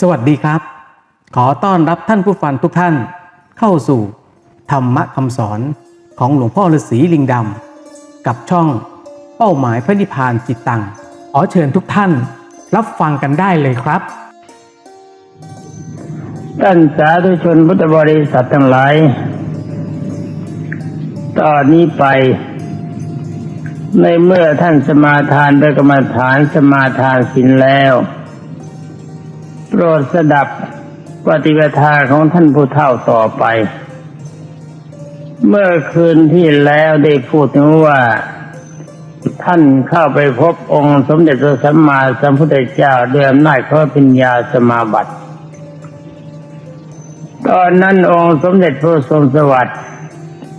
สวัสดีครับ ขอต้อนรับท่านผู้ฟังทุกท่าน เข้าสู่ธรรมะคำสอนของหลวงพ่อฤาษีลิงดำกับช่องเป้าหมายพระนิพพานจิตตังขอเชิญทุกท่านรับฟังกันได้เลยครับท่านสาธุชนพุทธบริษัททั้งหลาย ตอนนี้ไป ในเมื่อท่านสมาทานด้วยกรรมฐานสมาทานศีลแล้ว โปรดสดับปฏิปทาของท่านผู้เฒ่าต่อไป เมื่อคืนที่แล้วได้พูดถึงว่า ท่านเข้าไปพบองค์สมเด็จพระสัมมาสัมพุทธเจ้าด้วยอำนาจของปัญญาสมาบัติ ตอนนั้นองค์สมเด็จพระทรงสวัสดิ์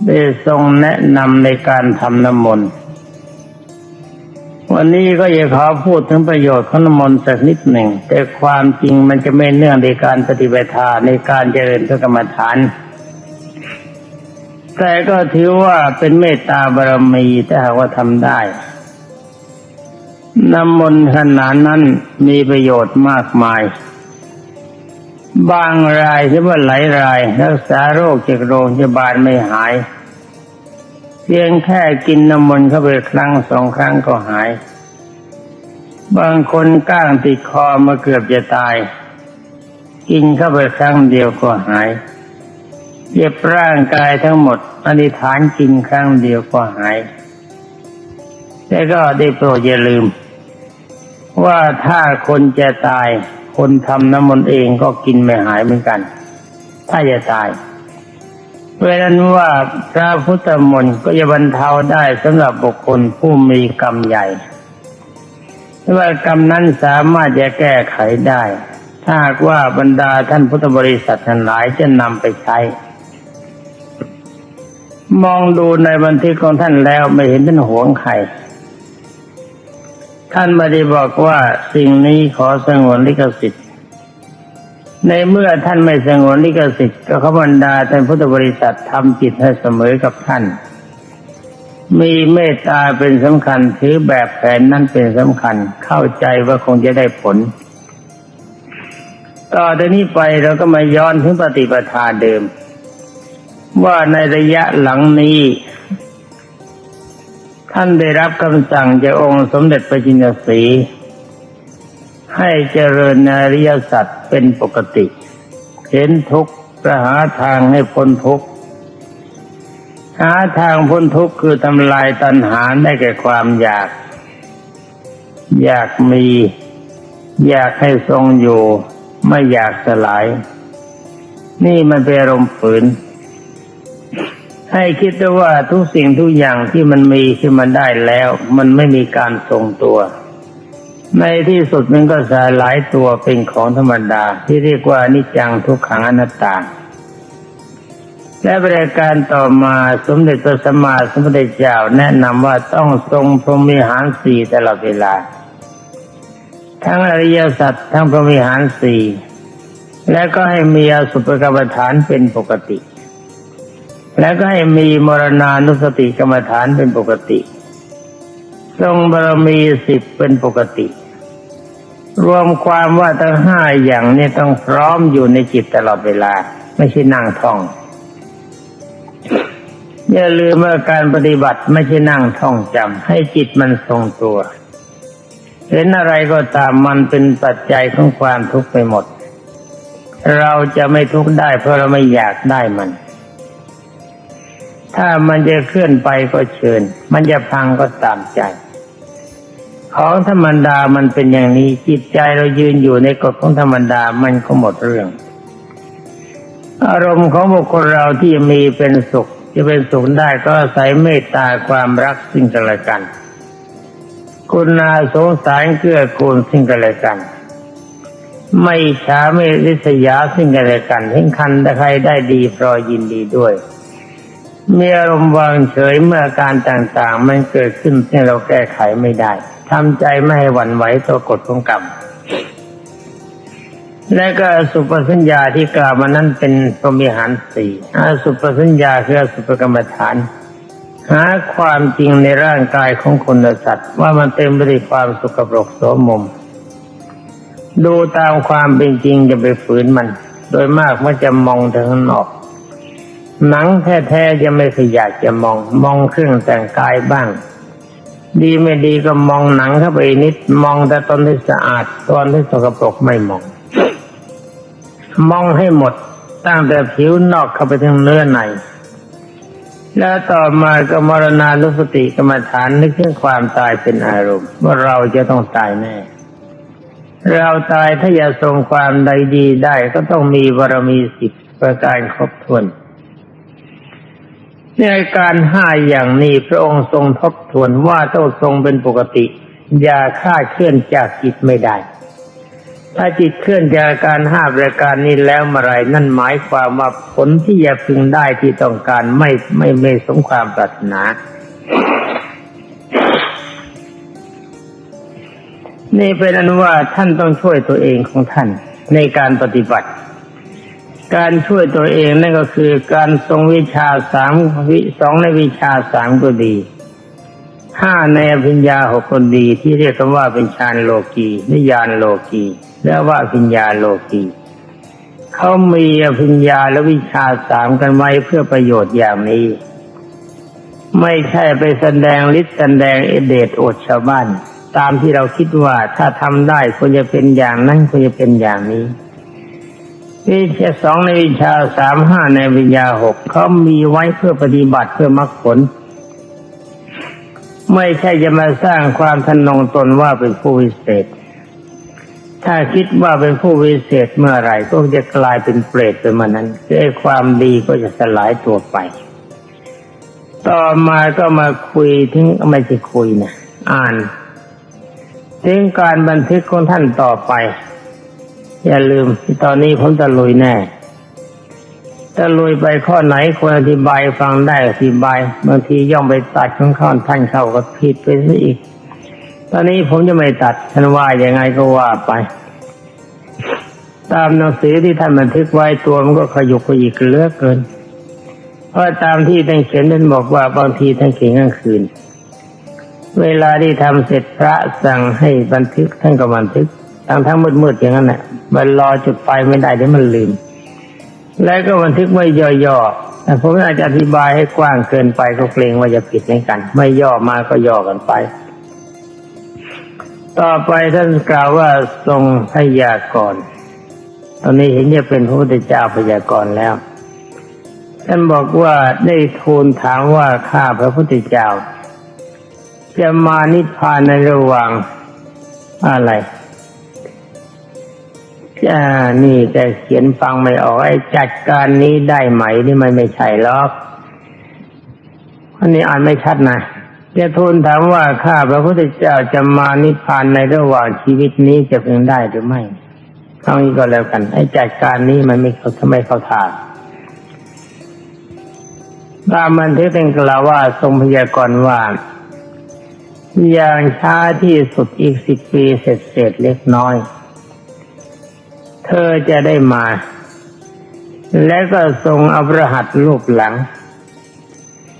ได้ทรงแนะนำในการทำน้ำมนต์ วันนี้ก็อยากขอพูดถึงประโยชน์ของน้ำมนต์สักนิดหนึ่ง แต่ความจริงมันจะไม่เนื่องในการปฏิบัติธรรมในการเจริญพระกรรมฐาน แต่ก็ถือว่าเป็นเมตตาบารมีถ้าหากว่าทำได้ น้ำมนต์ขนาดนั้นมีประโยชน์มากมาย บางรายที่ว่าหลายราย รักษาโรคจากโรงพยาบาลไม่หาย พียงแค่กินน้ำมนต์เข้าไปครั้งสองครั้งก็หาย บางคนก้างติดคอมาเกือบจะตาย กินเข้าไปครั้งเดียวก็หายเย็บร่างกายทั้งหมดอธิษฐานกินครั้งเดียวก็หาย แต่ก็ได้โปรดอย่าลืม ว่าถ้าคนจะตาย คนทำน้ำมนต์เองก็กินไม่หายเหมือนกัน ถ้าจะตาย เพราะนั้นว่าพระพุทธมนต์ก็จะบรรเทาได้สำหรับบุคคลผู้มีกรรมใหญ่ว่ากรรมนั้นสามารถจะแก้ไขได้ ถ้าหากว่าบรรดาท่านพุทธบริษัททั้งหลายจะนำไปใช้ มองดูในบันทึกของท่านแล้วไม่เห็นท่านหวงใครท่านไม่ได้บอกว่าสิ่งนี้ขอสงวนลิขสิทธิ์ ในเมื่อท่านไม่สงวนลิขสิทธิ์ก็ขบรรดาท่านพุทธบริษัททำจิตให้เสมอกับท่าน มีเมตตาเป็นสำคัญถือแบบแผนนั้นเป็นสำคัญเข้าใจว่าคงจะได้ผล ต่อจากนี้ไปเราก็มาย้อนถึงปฏิปทาเดิม ว่าในระยะหลังนี้ ท่านได้รับคำสั่งจากองค์สมเด็จพระจินสี ให้เจริญอริยสัจเป็นปกติ เห็นทุกข์ประหาทางให้พ้นทุกข์หาทางพ้นทุกข์คือทำลายตัณหาได้แก่ความอยาก อยากมี อยากให้ทรงอยู่ ไม่อยากสลาย นี่มันเป็นอารมณ์ฝืน ให้คิดด้วยว่าทุกสิ่งทุกอย่างที่มันมีขึ้นมาได้แล้ว มันไม่มีการทรงตัว ในที่สุดมันก็สลายตัวเป็นของธรรมดา ที่เรียกว่านิจังทุกขังอนัตตา และบริการต่อมาสมเด็จพระสัมมาสัมพุทธเจ้าแนะนำว่าต้องทรงพรหมิหารสี่ตลอดเวลา ทั้งอริยสัจทั้งพรหมิหารสี่และก็ให้มีอสุภกรรมฐานเป็นปกติ แล้วก็ให้มีมรณานุสติกรรมฐานเป็นปกติ ทรงบารมีสิบเป็นปกติ รวมความว่าทั้งห้าอย่างนี้ต้องพร้อมอยู่ในจิตตลอดเวลา ไม่ใช่นั่งท่อง อย่าลืมว่าการปฏิบัติไม่ใช่นั่งท่องจำให้จิตมันทรงตัว เห็นอะไรก็ตามมันเป็นปัจจัยของความทุกข์ไปหมด เราจะไม่ทุกข์ได้เพราะเราไม่อยากได้มัน ถ้ามันจะเคลื่อนไปก็เชิญ มันจะพังก็ตามใจ ของธรรมดามันเป็นอย่างนี้จิตใจเรายืนอยู่ในกฎของธรรมดามันก็หมดเรื่อง อารมณ์ของบุคคลเราที่มีเป็นสุขจะเป็นสุขได้ก็อาศัยเมตตาความรักซึ่งกันและกัน คุณนาสงสารเกื้อกูลซึ่งกันและกัน ไม่ช้าไม่ริษยาซึ่งกันและกันเห็นคันใครได้ดีพรอยยินดีด้วยมีอารมณ์วางเฉยเมื่ออาการต่างๆ มันเกิดขึ้นที่เราแก้ไขไม่ได้ ทำใจไม่ให้หวั่นไหวต่อกฎของกรรมและก็สุปสัญญาที่กล่าวมานั้นเป็นพรหมิหารสี่สุปสัญญาคือสุปกรรมฐาน หาความจริงในร่างกายของคนและสัตว์ ว่ามันเต็มไปด้วยความสุขปรกโสมม ดูตามความเป็นจริงจะไปฝืนมัน โดยมากมันจะมองทางข้างนอก หนังแท้ๆจะไม่ขยากจะมอง มองเครื่องแต่งกายบ้าง ดีไม่ดีก็มองหนังเข้าไปนิดมองแต่ตอนที่สะอาดตอนที่สกปรกไม่มอง มองให้หมดตั้งแต่ผิวนอกเข้าไปถึงเนื้อใน แล้วต่อมาก็มรณานุสติกรรมฐานนึกถึงความตายเป็นอารมณ์ว่าเราจะต้องตายแน่ เราตายถ้าจะทรงความใดดีได้ก็ต้องมีบารมีสิบประการครบถ้วน ในอาการห้าอย่างนี้พระองค์ทรงทบทวนว่าต้องทรงเป็นปกติอย่าคลาดเคลื่อนจากจิตไม่ได้ ถ้าจิตเคลื่อนจากอาการห้าประการนี้แล้วเมื่อไรนั่นหมายความว่าผลที่จะพึงได้ที่ต้องการไม่ไม่ไม่สมความปรารถนานี่เป็นอนุว่าท่านต้องช่วยตัวเองของท่านในการปฏิบัติ การช่วยตัวเองนั่นก็คือการทรงวิชาสามวิสองในวิชาสามก็ดีห้าในอภิญญาหกคนดีที่เรียกกันว่าเป็นฌานโลกีนิยานโลกีและว่าอภิญญาโลกีเขามีอภิญญาและวิชาสามกันไว้เพื่อประโยชน์อย่างนี้ ไม่ใช่ไปแสดงฤทธิ์แสดงเอเดตอดชาวบ้านตามที่เราคิดว่าถ้าทำได้ควรจะเป็นอย่างนั้นควรจะเป็นอย่างนี้ วิชาสองในวิชาสามห้าในวิญญาหกเขามีไว้เพื่อปฏิบัติเพื่อมรรคผล ไม่ใช่จะมาสร้างความทนงตนว่าเป็นผู้วิเศษ ถ้าคิดว่าเป็นผู้วิเศษเมื่อไหร่ก็จะกลายเป็นเปรตไปเมื่อนั้นไอ้ความดีก็จะสลายตัวไป ต่อมาก็มาคุยถึงไม่ใช่คุยนะอ่านถึงการบันทึกของท่านต่อไป อย่าลืมที่ตอนนี้ผมจะลุยแน่จะลุยไปข้อไหนควรอธิบายฟังได้อธิบายบางทีย่อมไปตัดข้างข้อนท่านเข้าก็ผิดไปซะอีก ตอนนี้ผมจะไม่ตัดท่านว่าอยังไงก็ว่าไป ตามหนังสือที่ท่านบันทึกไว้ตัวมันก็ขยุกขยิกเลือกเกิน เพราะตามที่ท่านเขียนท่านบอกว่าบางทีท่านเขียนกลางคืน เวลาที่ทำเสร็จพระสั่งให้บันทึกท่านก็บันทึก ทั้งทั้งมืดๆอย่างนั้นแหละมันรอจุดไฟไม่ได้เดี๋ยวมันลืม แล้วก็บันทึกไม่ย่อๆแต่ผมอาจจะอธิบายให้กว้างเกินไปก็เกรงว่าจะผิดเหมือนกัน ไม่ย่อมาก็ย่อกันไป ต่อไปท่านกล่าวว่าทรงพยากรณ์ตอนนี้เห็นจะเป็นพระพุทธเจ้าพยากรณ์แล้วท่านบอกว่าได้ทูลถามว่าข้าพระพุทธเจ้า จะมานิพพานในระหว่างอะไร อ่านี่แกเขียนฟังไม่ออกไอ้จัดการนี้ได้ไหมนี่มันไม่ใช่หรอกอันนี้อ่านไม่ชัดนะจะทูลถามว่าข้าพระพุทธเจ้าจะมานิพพานในระหว่างชีวิตนี้จะเป็นได้หรือไม่เอางี้ก็แล้วกันไอ้จัดการนี้มันไม่เขาทำไมเขาทาตามันทึกเป็นกล่าวว่าทรงพยากรณ์ว่าอย่างช้าที่สุดอีกสิบปีเสร็จเสร็จเล็กน้อย เธอจะได้มา และก็ทรงเอาระหัตรูปหลัง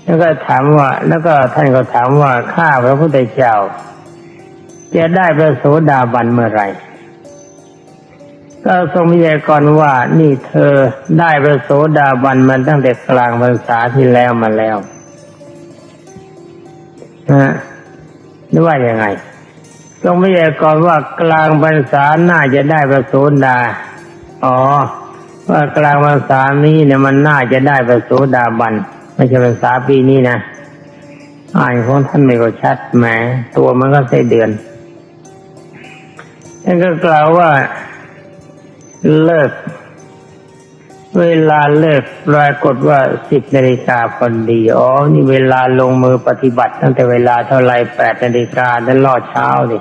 แล้วก็ถามว่า แล้วก็ท่านก็ถามว่าข้าพระพุทธเจ้า จะได้พระโสดาบันเมื่อไหร่ก็ทรงพยากรณ์ว่านี่เธอได้พระโสดาบันมาตั้งแต่กลางพรรษาที่แล้วมาแล้วนะหรือว่ายังไง ทรงพยากรณ์ว่ากลางพรรษาน่าจะได้พระโสดา อ๋อ ว่ากลางพรรษานี้เนี่ยมันน่าจะได้พระโสดาบัน ไม่ใช่พรรษาปีนี้นะ อ่านของท่านไม่ก็ชัดแหมตัวมันก็ใส่เดือน ท่านก็กล่าวว่าเลิก เวลาเลิกปรากฏว่าสิบนาฬิกาพอดีอ๋อนี่เวลาลงมือปฏิบัติ ตั้งแต่เวลาเท่าไรแปดนาฬิกาแล้วรอดเช้าดิ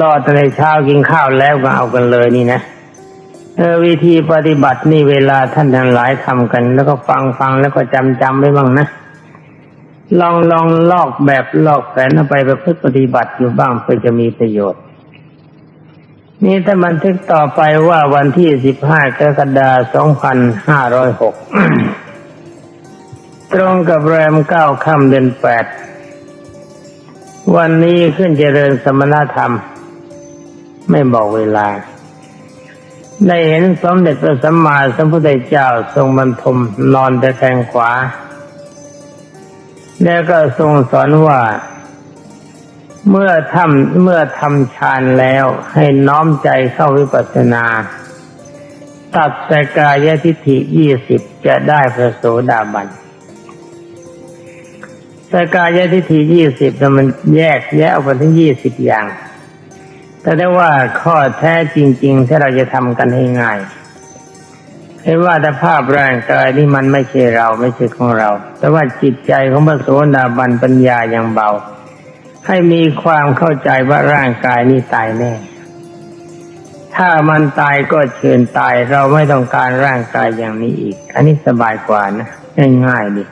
รอดตั้งแต่เช้ากินข้าวแล้วก็เอากันเลยนี่นะเออวิธีปฏิบัตินี่เวลาท่านทั้งหลายทำกัน แล้วก็ฟังฟังแล้วก็จำจำไว้บ้างนะลองลองลอกแบบลอกแผนเอาไปประพฤติปฏิบัติอยู่บ้างเพื่อจะมีประโยชน์ นี่ถ้าบันทึกต่อไปว่าวันที่15กรกฎาคม2506 ตรงกับแรมเก้าค่ำเดือนแปด วันนี้ขึ้นเจริญสมณธรรม ไม่บอกเวลา ได้เห็นสมเด็จพระสัมมาสัมพุทธเจ้าทรงบรรทมนอนแต่แทงขวา แล้วก็ทรงสอนว่า เมื่อทำเมื่อทำฌานแล้วให้น้อมใจเข้าวิปัสสนา ตัดสกายทิฏฐิยี่สิบจะได้พระโสดาบันสกายทิฏฐิยี่สิบมันแยกแยกออกเป็นทั้งยี่สิบอย่าง แต่ได้ว่าข้อแท้จริงๆที่เราจะทำกันให้ง่ายเห็นว่าแต่ภาพร่างกายนี่มันไม่ใช่เราไม่ใช่ของเรา แต่ว่าจิตใจของพระโสดาบันปัญญาอย่างเบา ให้มีความเข้าใจว่าร่างกายนี่ตายแน่ ถ้ามันตายก็เชิญตาย เราไม่ต้องการร่างกายอย่างนี้อีก อันนี้สบายกว่านะง่ายๆดิ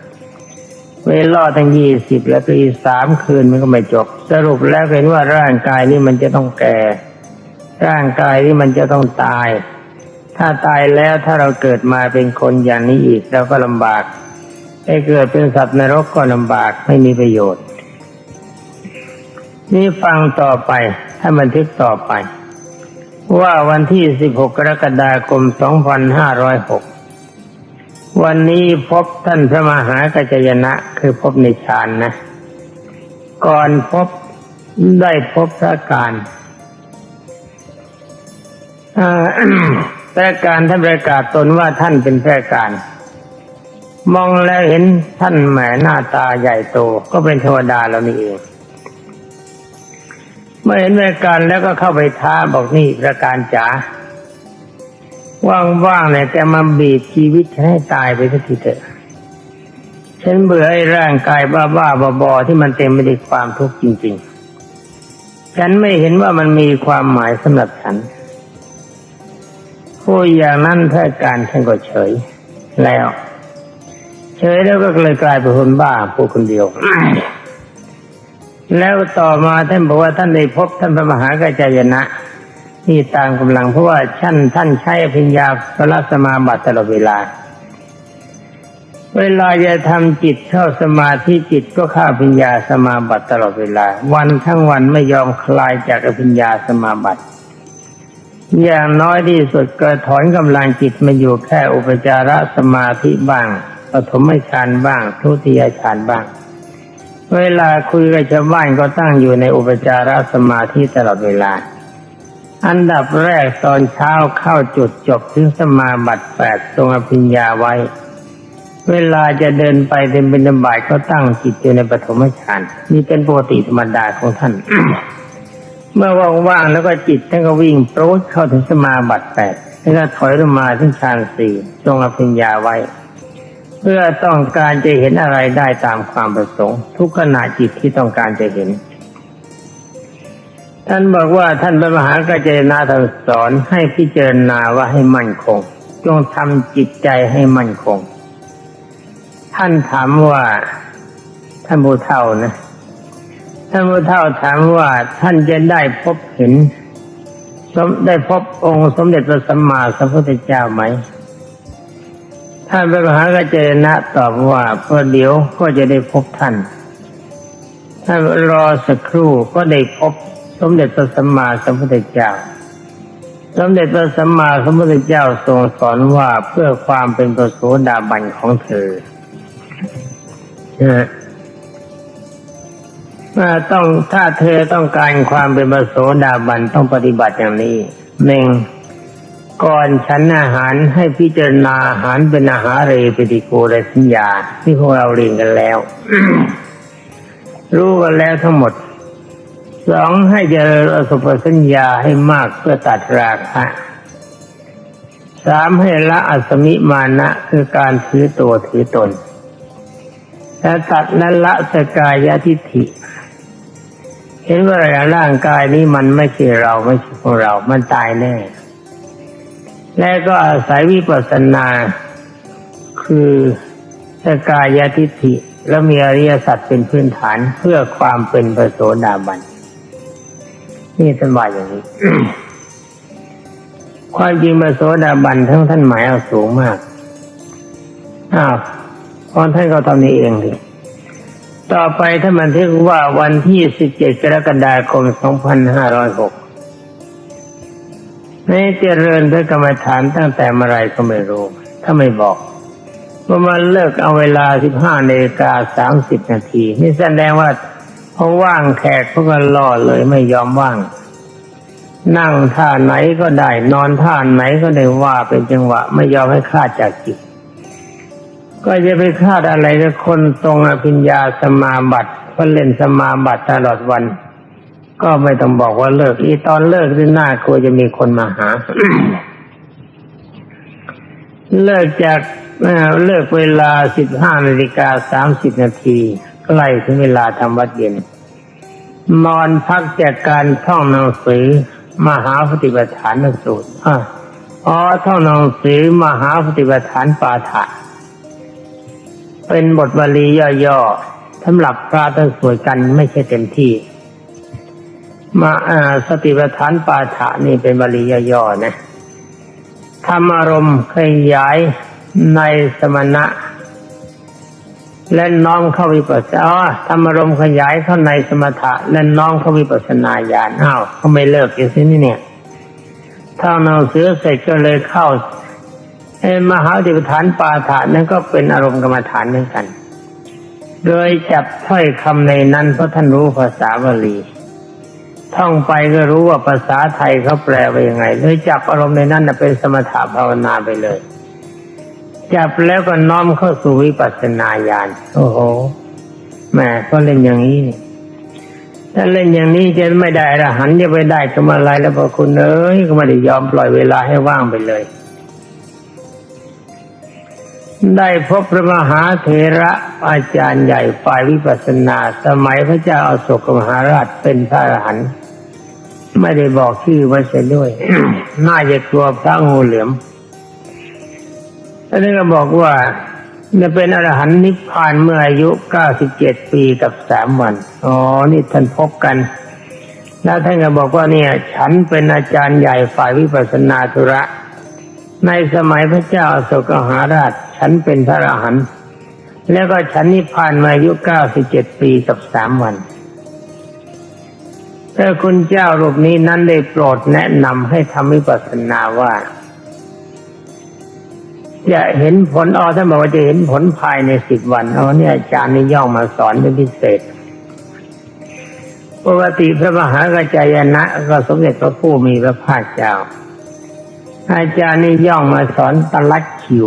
เวลาตั้งยี่สิบแล้วก็อีสามคืนมันก็ไม่จบ สรุปแล้วเห็นว่าร่างกายนี้มันจะต้องแก่ ร่างกายนี้มันจะต้องตาย ถ้าตายแล้วถ้าเราเกิดมาเป็นคนอย่างนี้อีกเราก็ลำบากไอ้เกิดเป็นสัตว์นรกก็ลำบากไม่มีประโยชน์ นี่ฟังต่อไปถ้บันทึกต่อไป ว่าวันที่ 16 กรกฎาคม 2506 วันนี้พบท่านพระมหากัจจยนะ คือพบในฌานนะ ก่อนพบได้พบพระการพระการท่านประกาศตนว่าท่านเป็นพระการ มองแล้วเห็นท่านแหมหน้าตาใหญ่โตก็เป็นเทวดาแล้วนี่เอง มื่อเห็นพระการแล้วก็เข้าไปท้าบอกนี่พระการจ๋าว่างๆเนี่ยแกมาบีบชีวิตฉันให้ตายไปสักทีเถอะ ฉันเบื่อไอ้ร่างกายบ้าๆบอๆที่มันเต็มไปด้วยความทุกข์จริง ๆ ฉันไม่เห็นว่ามันมีความหมายสำหรับฉันผู้อย่างนั้นถ้าการท่านก็เฉย แล้ว เฉยแล้วก็เลยกลายเป็นคนบ้าผู้คนเดียว แล้วต่อมาท่านบอกว่าท่านได้พบท่านพระมหากัจจายนะที่ตามกำลังเพราะว่าท่านท่านใช้อภิญญาพระสมาบัติตลอดเวลา เวลาจะทำจิตเข้าสมาธิจิตก็เข้าอภิญญาสมาบัติตลอดเวลา วันทั้งวันไม่ยอมคลายจากอภิญญาสมาบัติอย่างน้อยที่สุดก็ถอนกำลังจิตมาอยู่แค่อุปจารสมาธิบ้างปฐมฌานบ้าง ทุติยฌานบ้าง เวลาคุยกับชาวบ้านก็ตั้งอยู่ในอุปจารสมาธิตลอดเวลา อันดับแรกตอนเช้าเข้าจุดจบถึงสมาบัติแปดทรงอภิญญาไว้ เวลาจะเดินไปเดินบินบาตก็ตั้งจิตอยู่ในปฐมฌานนี่เป็นปกติธรรมดาของท่าน เมื่อว่างๆแล้วก็จิตท่านก็วิ่งโปรดเข้าถึงสมาบัติแปดแล้วก็ถอยลงมาถึงฌานสี่ทรงอภิญญาไว้ เพื่อต้องการจะเห็นอะไรได้ตามความประสงค์ ทุกขณะจิตที่ต้องการจะเห็น ท่านบอกว่าท่านพระมหากัจจนะท่านสอนให้พิจารณาว่าให้มั่นคง จงทำจิตใจให้มั่นคง ท่านถามว่าท่านบูเท่านะท่านพระเท่าถามว่าท่านจะได้พบเห็นสมได้พบองค์สมเด็จพระสัมมาสัมพุทธเจ้าไหม ท่านพระมหากัจจายนะตอบว่าพอเดี๋ยวก็จะได้พบท่าน ท่านรอสักครู่ก็ได้พบสมเด็จพระสัมมาสัมพุทธเจ้า สมเด็จพระสัมมาสัมพุทธเจ้าทรงสอนว่าเพื่อความเป็นประโสดาบันของเธอนะว่าต้องถ้าเธอต้องการความเป็นประโสดาบันต้องปฏิบัติอย่างนี้หนึ่ง ก่อนฉันอาหารให้พิจารณาอาหารเป็นอาหารเรปฏิโกรสัญญาที่พวกเราเรียนกันแล้ว รู้กันแล้วทั้งหมดสองให้เจริญอสุภสัญญาให้มากเพื่อตัดราคะสามให้ละอสมิมานะคือการถือตัวถือตนและตัดและละสกายทิฏฐิ เห็นว่าร่างกายนี้มันไม่ใช่เราไม่ใช่ของเรา มันตายแน่ และก็อาศัยวิปัสสนา คือสกายทิฏฐิแล้วมีอริยสัจเป็นพื้นฐานเพื่อความเป็นพระโสดาบัน นี่ท่านว่าอย่างนี้ ความจริงพระโสดาบันทั้งท่านหมายเอาสูงมาก อ้าวตอนท่านก็ทำนี้เองดิต่อไปถ้ามันทึกว่าวันที่ 17 กรกฎาคม 2506 นี่เจริญพระกรรมฐานตั้งแต่เมื่อไรก็ไม่รู้ ถ้าไม่บอกว่ามันเลิกเอาเวลาสิบห้านาฬิกาสามสิบนาทีนี่แสดงว่าพอว่างแขกเขาก็รอเลยไม่ยอมว่าง นั่งท่าไหนก็ได้ นอนท่าไหนก็ได้ว่าเป็นจังหวะ ไม่ยอมให้คาดจากจิต ก็จะไปคาดอะไรกับคนทรงอภิญญาสมาบัติก็เล่นสมาบัติตลอดวัน ก็ไม่ต้องบอกว่าเลิก อีตอนเลิกที่น้ากลัวจะมีคนมาหา เลิกจากเเลิกเวลาสิบห้านาฬิกาสามสิบนาทีใกล้ถึงเวลาทำวัดเย็นนอนพักจากการท่องหนังสือมหาปฏิปทานสูตรอ๋อท่องหนังสือมหาปฏิปทานปาฐะเป็นบทบาลีย่อๆสำหรับพระท่านสวดกันไม่ใช่เต็มที่ มาอ่าสติปัฏฐานปาฐะนี่เป็นบาลีย่อๆนะทำอารมณ์ขยายในสมณะ และน้อมเข้าวิปัสสนาอ๋อทำอารมณ์ขยายเข้าในสมถะ และน้อมเข้าวิปัสสนาญาณอ้าวเขาไม่เลิกอย่างนี้เนี่ยถ้าหนังสือเสร็จก็เลยเข้าไอ้มหาดิปฐานปาฐานนั่นก็เป็นอารมณ์กรรมฐานเหมือนกัน โดยจับถ้อยคำในนั้นเพราะท่านรู้ภาษาบาลี ท่องไปก็รู้ว่าภาษาไทยเขาแปลว่ายังไงเลยจับอารมณ์ในนั้นเป็นสมถะภาวนาไปเลย จับแล้วก็น้อมเข้าสู่วิปัสสนาญาณโอ้โหแม่ก็เล่นอย่างนี้ถ้าเล่นอย่างนี้จะไม่ได้อรหันจะไปได้ก็มาอะไรแล้วพอคุณเอ้ยก็ไม่ได้ยอมปล่อยเวลาให้ว่างไปเลย ได้พบพระมหาเถระอาจารย์ใหญ่ฝ่ายวิปัสสนา สมัยพระเจ้าอาโศกมหาราชเป็นพระอรหันต์ ไม่ได้บอกชื่อไว้เสียด้วย น่าจะกลัวพระงูเหลือมแล้วนี่ก็บอกว่าจะเป็นอรหันต์นิพพานเมื่ออายุ97ปีกับสามวัน อ๋อ นี่ท่านพบกัน แล้วท่านก็บอกว่าเนี่ย ฉันเป็นอาจารย์ใหญ่ฝ่ายวิปัสสนาธุระ ในสมัยพระเจ้าโศกหาราช ฉันเป็นพระอรหันต์แล้วก็ฉันนิพพานมาอายุ97ปีกับสามวัน แต่คุณเจ้ารูปนี้นั้นได้โปรดแนะนำให้ทำวิปัสสนาว่า จะเห็นผลอ๋อท่านบอกว่าจะเห็นผลภายในสิบวันอ๋อเนี่ยอาจารย์นี่ย่องมาสอนเป็นพิเศษปกติพระมหากัจจายนะก็สมเด็จพระผู้มีพระภาคเจ้า อาจารย์นี่ย่องมาสอนตลัดคิว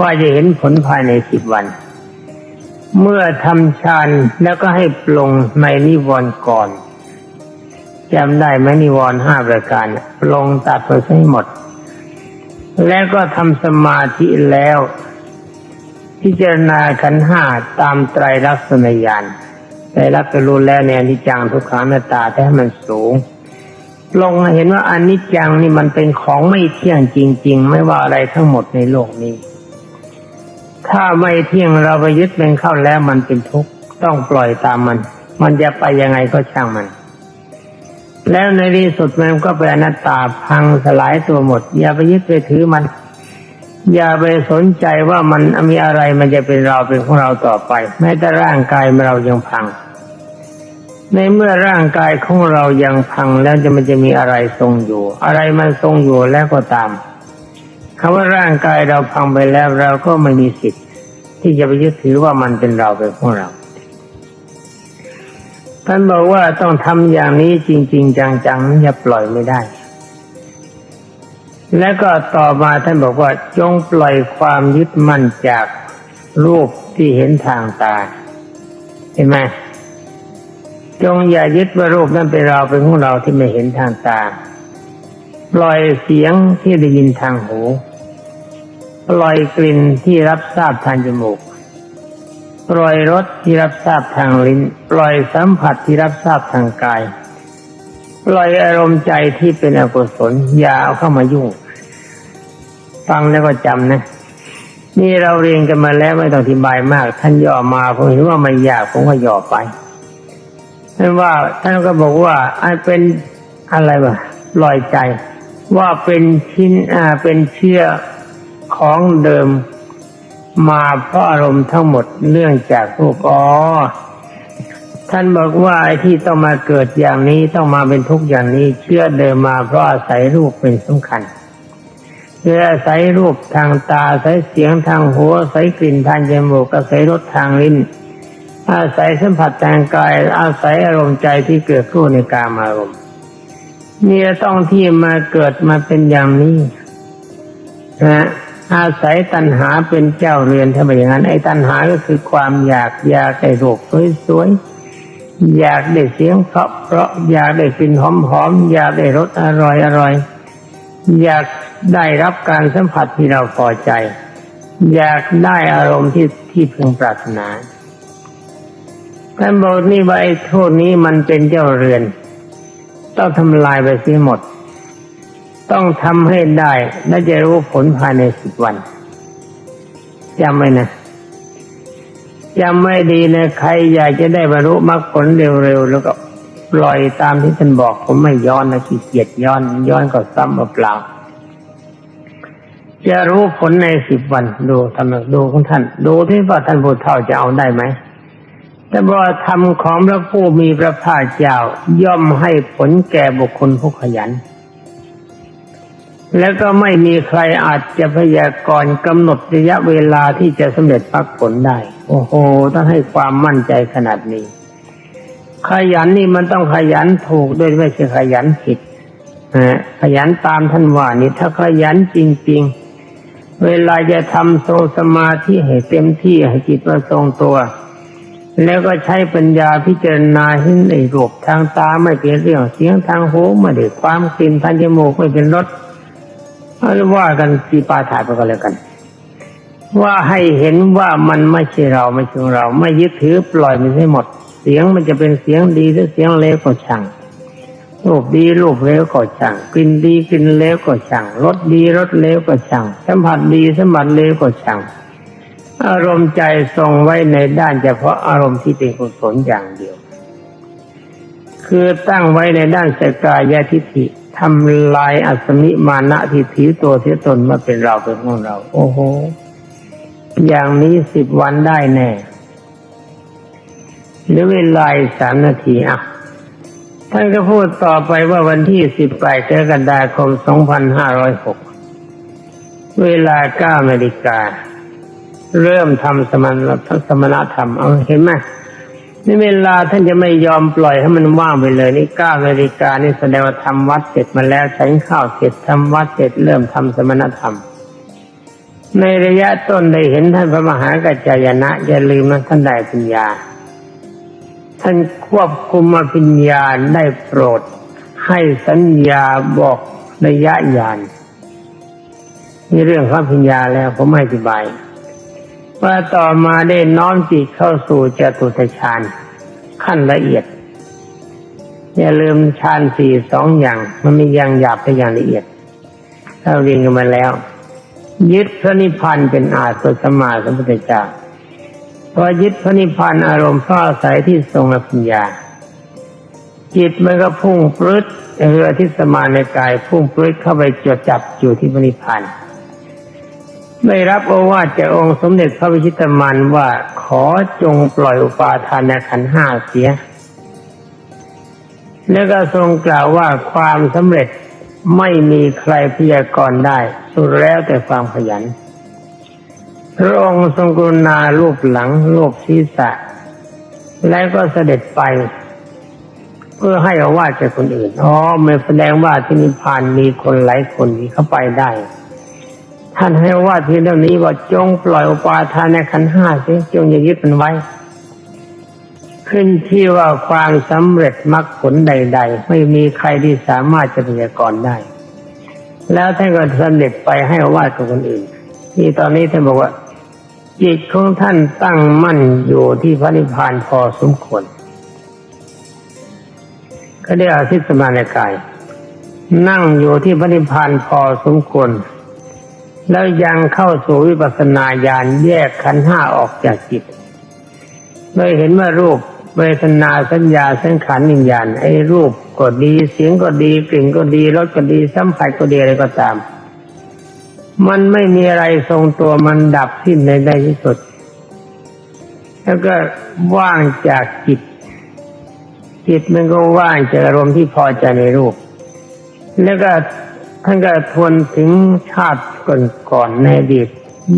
ว่าจะเห็นผลภายในสิบวัน เมื่อทำฌานแล้วก็ให้ปลงในนิวรณ์ก่อน จำได้ไหมนิวรณ์ห้าประการลงตัดไปให้หมด แล้วก็ทำสมาธิแล้ว พิจารณาขันห้าตามไตรลักษณญาณไตรลักษณ์รู้แล้วเนี่ยอนิจจังทุกขังนาตาแต่ให้มันสูง ลงเห็นว่าอนิจจังนี่มันเป็นของไม่เที่ยงจริง ๆ ไม่ว่าอะไรทั้งหมดในโลกนี้ ถ้าไม่เที่ยงเราไปยึดเป็นเข้าแล้วมันเป็นทุกข์ต้องปล่อยตามมัน มันจะไปยังไงก็ช่างมัน แล้วในที่สุดมันก็เป็นอนัตตาพังสลายตัวหมด อย่าไปยึดไปถือมัน อย่าไปสนใจว่ามันมีอะไรมันจะเป็นเราเป็นของเราต่อไป แม้แต่ร่างกายเรายังพัง ในเมื่อร่างกายของเรายังพังแล้วจะมันจะมีอะไรทรงอยู่ อะไรมันทรงอยู่แล้วก็ตามคำว่าร่างกายเราพังไปแล้วเราก็ไม่มีสิทธิ์ที่จะไปยึดถือว่ามันเป็นเราเป็นของเรา ท่านบอกว่าต้องทำอย่างนี้จริง ๆ จังๆอย่าปล่อยไม่ได้ และก็ต่อมาท่านบอกว่าจงปล่อยความยึดมั่นจากรูปที่เห็นทางตา เห็นไหมจงอย่ายึดว่ารูปนั้นเป็นเราเป็นของเราที่ไม่เห็นทางตา ปล่อยเสียงที่ได้ยินทางหู ปล่อยกลิ่นที่รับทราบทางจมูก ปล่อยรสที่รับทราบทางลิ้น ปล่อยสัมผัสที่รับทราบทางกาย ปล่อยอารมณ์ใจที่เป็นอกุศลอย่าเอาเข้ามายุ่ง ฟังแล้วก็จำนะ นี่เราเรียนกันมาแล้วไม่ต้องอธิบายมาก ท่านย่อมาผมเห็นว่าไม่ยากผมก็ย่อไปท่านว่าท่านก็บอกว่าไอ้เป็นอะไรวะปล่อยใจ ว่าเป็นชิ้นอ่าเป็นเชื่อของเดิม มาเพราะอารมณ์ทั้งหมดเนื่องจากรูปอ๋อท่านบอกว่าไอ้ที่ต้องมาเกิดอย่างนี้ต้องมาเป็นทุกข์อย่างนี้ เชื่อเดิมมาเพราะอาศัยรูปเป็นสำคัญเชื่ออาศัยรูปทางตาอาศัยเสียงทางหูอาศัยกลิ่นทางจมูกอาศัยรสทางลิ้น อาศัยสัมผัสทางกาย อาศัยอารมณ์ใจที่เกิดขึ้นในกามอารมณ์เนี่ยต้องที่มาเกิดมาเป็นอย่างนี้นะ อาศัยตัณหาเป็นเจ้าเรือนทำไมอย่างนั้น ไอ้ตัณหาก็คือความอยากอยากได้รูปสวยๆอยากได้เสียงเพราะเพราะอยากได้กลิ่นหอมๆอยากได้รสอร่อยอร่อยอยากได้รับการสัมผัสที่เราพอใจ อยากได้อารมณ์ที่ที่พึงปรารถนาท่านบอกนี่ว่าไอ้โทษนี้มันเป็นเจ้าเรือน ต้องทำลายไปเสียหมด ต้องทำให้ได้และจะรู้ผลภายในสิบวันจำไว้นะจำไม่ดีนะใครอยากจะได้บรรลุมรรคผลเร็วๆแล้วก็ปล่อยตามที่ท่านบอกผมไม่ย้อนนะขี้เกียจย้อนย้อนก็ซ้ำเปล่าจะรู้ผลในสิบวันดูทำดูของท่าน ดูที่ว่าท่านผู้เฒ่าจะเอาได้ไหมแต่ว่าธรรมของพระผู้มีพระภาคเจ้าย่อมให้ผลแก่บุคคลผู้ขยัน แล้วก็ไม่มีใครอาจจะพยากรณ์กำหนดระยะเวลาที่จะสำเร็จพรรคผลได้ โอ้โหต้องให้ความมั่นใจขนาดนี้ ขยันนี่มันต้องขยันถูกด้วยไม่ใช่ขยันผิดนะขยันตามท่านว่านี่ถ้าขยันจริง ๆ เวลาจะทำโซสมาธิให้เต็มที่ให้จิตมาทรงตัว แล้วก็ใช้ปัญญาพิจารณาเห็นในรูปทางตาไม่เป็นเรื่องเสียงทางหูไม่ได้ความกลิ่นทางจมูกไม่เป็นรส ว่ากันปีปาถ่ายไปก็แล้วกัน ว่าให้เห็นว่ามันไม่ใช่เราไม่ใช่เรา ไม่ยึดถือปล่อยมันให้หมด เสียงมันจะเป็นเสียงดีหรือเสียงเลวก็ช่างรูปดีรูปเลวก็ช่างกลิ่นดีกลิ่นเลวก็ช่างรสดีรสเลวก็ช่างสัมผัสดีสัมผัสเลวก็ช่างอารมณ์ใจทรงไว้ในด้านเฉพาะอารมณ์ที่เป็นกุศลอย่างเดียว คือตั้งไว้ในด้านสกายทิฏฐิ ทำลายอัศมิมานะที่ถือตัวเสียตนมาเป็นเราเป็นของเรา โอ้โห อย่างนี้สิบวันได้แน่หรือเวลาอีกสามนาทีอะท่านก็พูดต่อไปว่าวันที่สิบแปดกรกฎาคมสองพันห้าร้อยหกเวลาเก้านาฬิกา เริ่มทำสมณสมณธรรมเอาเห็นไหม นี่เวลาท่านจะไม่ยอมปล่อยให้มันว่างไปเลย นี่เก้านาฬิกานี่แสดงว่าทำวัดเสร็จมาแล้วฉันข้าวเสร็จทำวัดเสร็จเริ่มทำสมณธรรม ในระยะต้นได้เห็นท่านพระมหากัจจายนะ อย่าลืมนะท่านได้ปัญญา ท่านควบคุมอภิญญาได้โปรด ให้สัญญาบอกระยะยานนี่เรื่องพระปัญญาแล้วผมไม่อธิบาย ว่าต่อมาได้น้อมจิตเข้าสู่จตุตฌานขั้นละเอียด อย่าลืมฌานสี่สองอย่าง มันมีอย่างหยาบและอย่างละเอียดเราเรียนกันมาแล้ว ยึดพระนิพพานเป็นอาสสมาสัมพุทเจ้าพอยึดพระนิพพานอารมณ์เพราะอายที่ทรงอภิญญา จิตมันก็พุ่งปลื้ดเรือที่สมาในกายพุ่งปลื้ดเข้าไปจดจับอยู่ที่พระนิพพาน ได้รับโอวาทจากองค์สมเด็จพระวิชิตมานว่าขอจงปล่อยอุปาทานในขันห้าเสีย แล้วก็ทรงกล่าวว่าความสำเร็จไม่มีใครพยากรณ์ได้ สุดแล้วแต่ความขยัน พระองค์ทรงกรุณาลูบหลังลูบศีรษะ แล้วก็เสด็จไป เพื่อให้อาวาสแก่คนอื่นอ๋อไม่แสดงว่าที่นิพพานมีคนหลายคนที่เข้าไปได้ ท่านให้ว่าทีเรื่องนี้ว่าจงปล่อยอุปาทานในขันห้าเสียจงอย่ายึดมันไว้ ขึ้นที่ว่าความสำเร็จมรรคผลใด ๆ ไม่มีใครที่สามารถจะพยากรณ์ได้ แล้วท่านก็เสด็จไปให้อาวากับคนอื่น ที่ตอนนี้ท่านบอกว่าจิตของท่านตั้งมั่นอยู่ที่พระนิพพานพอสมควรก็ได้อาทิตสมาในกาย นั่งอยู่ที่พระนิพพานพอสมควร แล้วยังเข้าสู่วิปัสสนาญาณแยกขันห้าออกจากจิตโดยเห็นว่ารูปเวทนาสัญญาสังขารวิญญาณไอ้รูปก็ดีเสียงก็ดีกลิ่นก็ดีรสก็ดีสัมผัสก็ดีอะไรก็ตาม มันไม่มีอะไรทรงตัวมันดับสิ้นในได้ที่สุด แล้วก็ว่างจากจิต จิตมันก็ว่างจากอารมณ์ที่พอใจในรูป แล้วก็ ท่านก็ทวนถึงชาติก่อนๆในอดีต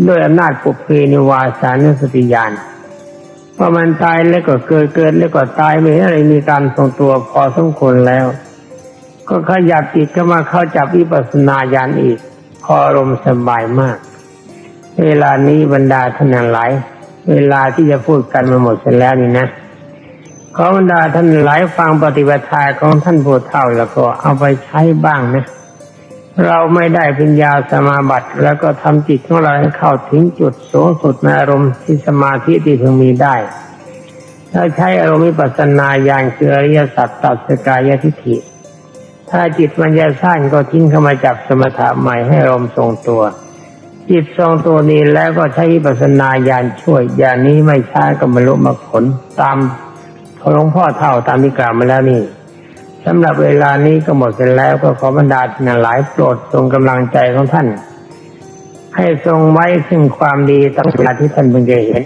ด้วยอำนาจปุเพนิวาสานุสติญาณพอมันตายแล้วก็เกิดเกิดแล้วก็ตายไม่อะไรมีการทรงตัวพอสมควรแล้ว ก็ขยับจิตก็มาเข้าจับวิปัสสนาญาณอีก พอรมสบายมาก เวลานี้บรรดาท่านหลาย เวลาที่จะพูดกันมาหมดเสร็จแล้วนี่นะขอบรรดาท่านหลายฟังปฏิบัติทาของท่านผู้เฒ่าแล้วก็เอาไปใช้บ้างนะ เราไม่ได้ปัญญาสมาบัติ แล้วก็ทำจิตของเราให้เข้าถึงจุดสูงสุดในอารมณ์ที่สมาธิที่พึงมีได้ ถ้าใช้อารมณ์วิปัสสนาญาณคืออริยสัจตัดสกายทิฏฐิ ถ้าจิตมันจะสั้นก็ทิ้งเข้ามาจับสมถะใหม่ให้อารมณ์ทรงตัว จิตทรงตัวนี้แล้วก็ใช้วิปัสสนาญาณช่วยอย่างนี้ไม่ช้าก็บรรลุมรรคผลตามหลวงพ่อเท่าตามที่กล่าวมาแล้วนี่ สำหรับเวลานี้ก็หมดกันแล้วก็ขอบรรดาท่านหลายโปรดทรงกำลังใจของท่าน ให้ทรงไว้ซึ่งความดีตั้งแต่ที่ท่านเพิ่งจะเห็น